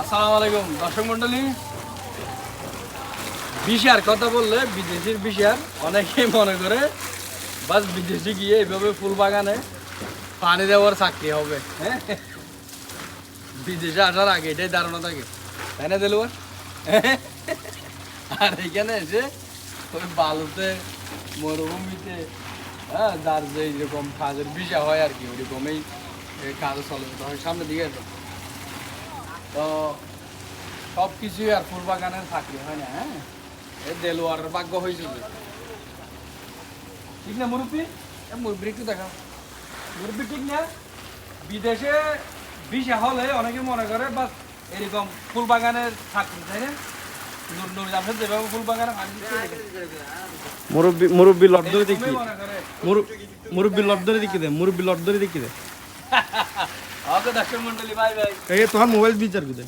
আসসালামু আলাইকুম, দর্শক মন্ডলী বিশার কথা বললে বিদেশির বিশার অনেকেই মনে করে, বাস বিদেশে গিয়ে এইভাবে ফুল বাগানে পানি দেওয়ার চাকরি হবে। হ্যাঁ? বিদেশে আসার আগে এটাই ধারণা থাকে। তাই না, দেলুয়ার? আর এখানে এসে ওই বালুতে, মরুভূমিতে হ্যাঁ যার যে এরকম কাজের বিষয় হয় আর কি, ওইরকমই কাজ চলে। সামনের দিকে তো সব কিছুই আর ফুল বাগানের চাকরি হয় না হ্যাঁ? এই দেলোয়ার ভাগ্য হয়েছিল ঠিক না মুরব্বী? মুরব্বী একটু দেখাও। মুরব্বী ঠিক না? বিদেশে ভিসা হলে অনেকে মনে করে বাস এরকম ফুল বাগানের চাকরি তাই না? মুরব্বী মুরব্বী লট ধরে দেখি মুরব্বী লট ধরে দেখি দে মুরব্বী লট ধরে দেখি দে। ওকে দর্শক মন্ডলী বাই বাই। এই তোমার মোবাইল বিচার করে